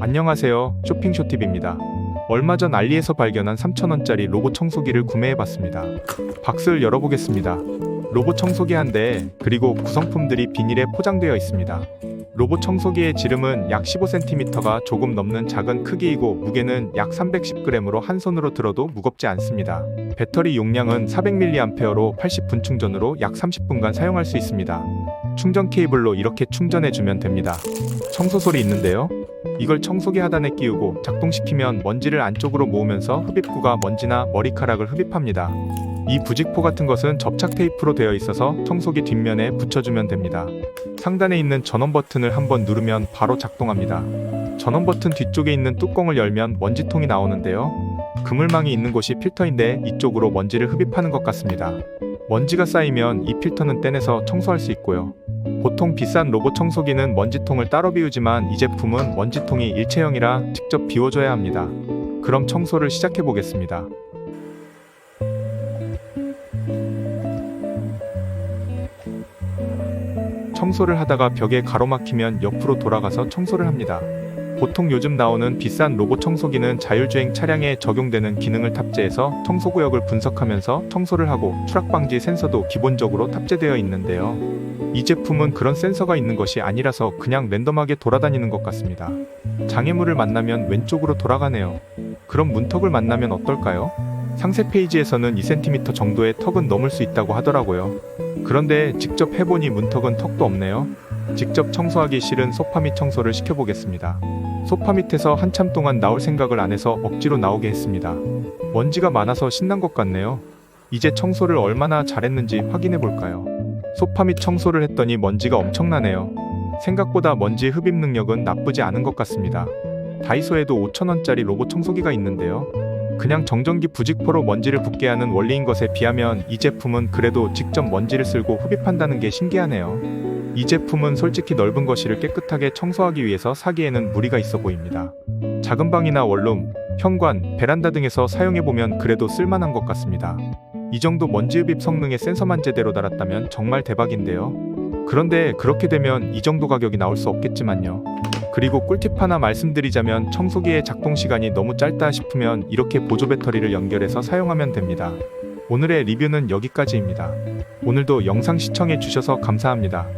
안녕하세요. 쇼핑쇼팁입니다. 얼마 전 알리에서 발견한 3,000원짜리 로봇 청소기를 구매해봤습니다. 박스를 열어보겠습니다. 로봇 청소기 한 대, 그리고 구성품들이 비닐에 포장되어 있습니다. 로봇 청소기의 지름은 약 15cm가 조금 넘는 작은 크기이고 무게는 약 310g으로 한 손으로 들어도 무겁지 않습니다. 배터리 용량은 400mAh로 80분 충전으로 약 30분간 사용할 수 있습니다. 충전 케이블로 이렇게 충전해주면 됩니다. 청소 소리 있는데요? 이걸 청소기 하단에 끼우고 작동시키면 먼지를 안쪽으로 모으면서 흡입구가 먼지나 머리카락을 흡입합니다. 이 부직포 같은 것은 접착 테이프로 되어 있어서 청소기 뒷면에 붙여주면 됩니다. 상단에 있는 전원 버튼을 한번 누르면 바로 작동합니다. 전원 버튼 뒤쪽에 있는 뚜껑을 열면 먼지통이 나오는데요. 그물망이 있는 곳이 필터인데 이쪽으로 먼지를 흡입하는 것 같습니다. 먼지가 쌓이면 이 필터는 떼내서 청소할 수 있고요. 보통 비싼 로봇 청소기는 먼지통을 따로 비우지만 이 제품은 먼지통이 일체형이라 직접 비워줘야 합니다. 그럼 청소를 시작해 보겠습니다. 청소를 하다가 벽에 가로막히면 옆으로 돌아가서 청소를 합니다. 보통 요즘 나오는 비싼 로봇 청소기는 자율주행 차량에 적용되는 기능을 탑재해서 청소 구역을 분석하면서 청소를 하고 추락 방지 센서도 기본적으로 탑재되어 있는데요. 이 제품은 그런 센서가 있는 것이 아니라서 그냥 랜덤하게 돌아다니는 것 같습니다. 장애물을 만나면 왼쪽으로 돌아가네요. 그럼 문턱을 만나면 어떨까요? 상세 페이지에서는 2cm 정도의 턱은 넘을 수 있다고 하더라고요. 그런데 직접 해보니 문턱은 턱도 없네요. 직접 청소하기 싫은 소파 밑 청소를 시켜보겠습니다. 소파 밑에서 한참 동안 나올 생각을 안 해서 억지로 나오게 했습니다. 먼지가 많아서 신난 것 같네요. 이제 청소를 얼마나 잘했는지 확인해 볼까요? 소파 밑 청소를 했더니 먼지가 엄청나네요. 생각보다 먼지 흡입 능력은 나쁘지 않은 것 같습니다. 다이소에도 5,000원짜리 로봇 청소기가 있는데요. 그냥 정전기 부직포로 먼지를 붓게 하는 원리인 것에 비하면 이 제품은 그래도 직접 먼지를 쓸고 흡입한다는 게 신기하네요. 이 제품은 솔직히 넓은 거실을 깨끗하게 청소하기 위해서 사기에는 무리가 있어 보입니다. 작은 방이나 원룸, 현관, 베란다 등에서 사용해보면 그래도 쓸만한 것 같습니다. 이 정도 먼지 흡입 성능의 센서만 제대로 달았다면 정말 대박인데요. 그런데 그렇게 되면 이 정도 가격이 나올 수 없겠지만요. 그리고 꿀팁 하나 말씀드리자면 청소기의 작동 시간이 너무 짧다 싶으면 이렇게 보조 배터리를 연결해서 사용하면 됩니다. 오늘의 리뷰는 여기까지입니다. 오늘도 영상 시청해 주셔서 감사합니다.